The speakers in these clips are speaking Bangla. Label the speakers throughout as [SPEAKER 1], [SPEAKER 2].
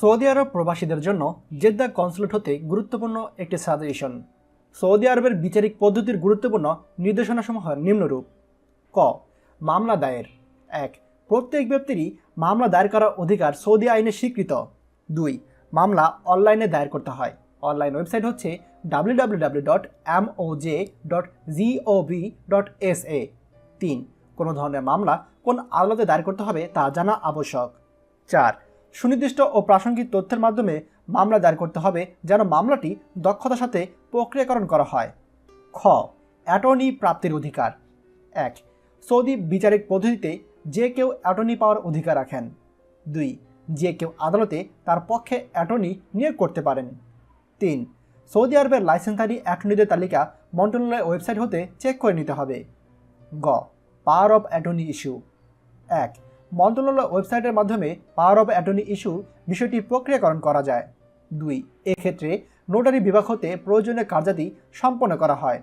[SPEAKER 1] সৌদি আরব প্রবাসীদের জন্য জেদ্দা কনসুলেট হতে গুরুত্বপূর্ণ একটি সাজেশন। সৌদি আরবের বিচারিক পদ্ধতির গুরুত্বপূর্ণ নির্দেশনাসমূহ নিম্নরূপ। ক, মামলা দায়ের। এক, প্রত্যেক ব্যক্তিরই মামলা দায়ের করার অধিকার সৌদি আইনে স্বীকৃত। দুই, মামলা অনলাইনে দায়ের করতে হয়। অনলাইন ওয়েবসাইট হচ্ছে এ তিন, কোনো ধরনের মামলা কোন আদালতে দায়ের করতে হবে তা জানা আবশ্যক। চার সুনির্দিষ্ট ও প্রাসঙ্গিক তথ্যের মাধ্যমে মামলা দায়ের করতে হবে যেন মামলাটি দক্ষতার সাথে প্রক্রিয়াকরণ করা হয়। খ, অ্যাটর্নি প্রাপ্তির অধিকার। এক, সৌদি বিচারিক পদ্ধতিতে যে কেউ অ্যাটর্নি পাওয়ার অধিকার রাখেন। দুই, যে কেউ আদালতে তার পক্ষে অ্যাটর্নি নিয়োগ করতে পারেন। তিন, সৌদি আরবের লাইসেন্সারি অ্যাটর্নিদের তালিকা মন্ত্রণালয়ের ওয়েবসাইট হতে চেক করে নিতে হবে। গ, পাওয়ার অফ অ্যাটর্নি ইস্যু। এক মন্ত্রণালয় ওয়েবসাইটের মাধ্যমে পাওয়ার অফ অ্যাটর্নি ইস্যু বিষয়টি প্রক্রিয়াকরণ করা যায়। দুই, এক্ষেত্রে নোটারি বিভাগ হতে প্রয়োজনীয় কার্যাদি সম্পন্ন করা হয়।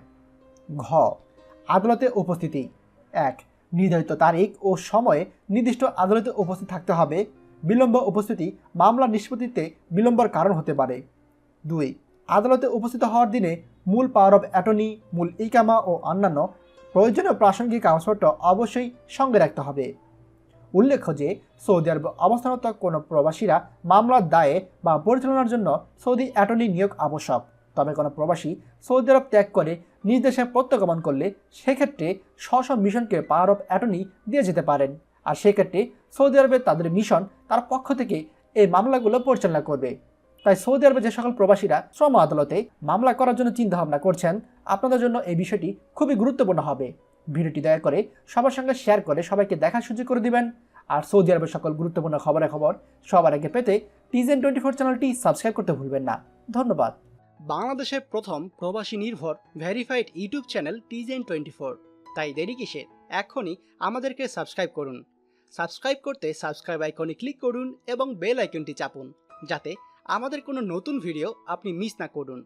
[SPEAKER 1] ঘ, আদালতে উপস্থিতি। এক, নির্ধারিত তারিখ ও সময়ে নির্দিষ্ট আদালতে উপস্থিত থাকতে হবে। বিলম্ব উপস্থিতি মামলা নিষ্পত্তিতে বিলম্বর কারণ হতে পারে। দুই, আদালতে উপস্থিত হওয়ার দিনে মূল পাওয়ার অফ অ্যাটর্নি, মূল ইকামা ও অন্যান্য প্রয়োজনীয় প্রাসঙ্গিক কাগজপত্র অবশ্যই সঙ্গে রাখতে হবে। উল্লেখ্য যে সৌদি আরবে অবস্থানত কোনো প্রবাসীরা মামলার দায়ে বা পরিচালনার জন্য সৌদি অ্যাটর্নি নিয়োগ আবশ্যক। তবে কোনো প্রবাসী সৌদি আরব ত্যাগ করে নিজ দেশে প্রত্যাগমন করলে সেক্ষেত্রে স্ব মিশনকে পাওয়ার অফ অ্যাটর্নি দিয়ে যেতে পারেন। আর সেক্ষেত্রে সৌদি আরবে তাদের মিশন তার পক্ষ থেকে এই মামলাগুলো পরিচালনা করবে। তাই সৌদি আরবে যে সকল প্রবাসীরা শ্রম আদালতে মামলা করার জন্য চিন্তাভাবনা করছেন, আপনাদের জন্য এই বিষয়টি খুবই গুরুত্বপূর্ণ হবে। ভিডিওটি দয়া করে সবার সঙ্গে শেয়ার করে সবাইকে দেখার সুযোগ করে দিবেন। আর সৌদি আরবের সকল গুরুত্বপূর্ণ খবরের খবর সবার আগে পেতে টিজেন টোয়েন্টি ফোর চ্যানেলটি সাবস্ক্রাইব করতে ভুলবেন না। ধন্যবাদ।
[SPEAKER 2] বাংলাদেশের প্রথম প্রবাসী নির্ভর ভেরিফাইড ইউটিউব চ্যানেল টিজেন টোয়েন্টি ফোর। তাই দেরি কিসের এখনই আমাদেরকে সাবস্ক্রাইব করুন। সাবস্ক্রাইব করতে সাবস্ক্রাইব আইকনে ক্লিক করুন এবং বেল আইকনটি চাপুন, যাতে আমাদের কোনো নতুন ভিডিও আপনি মিস না করুন।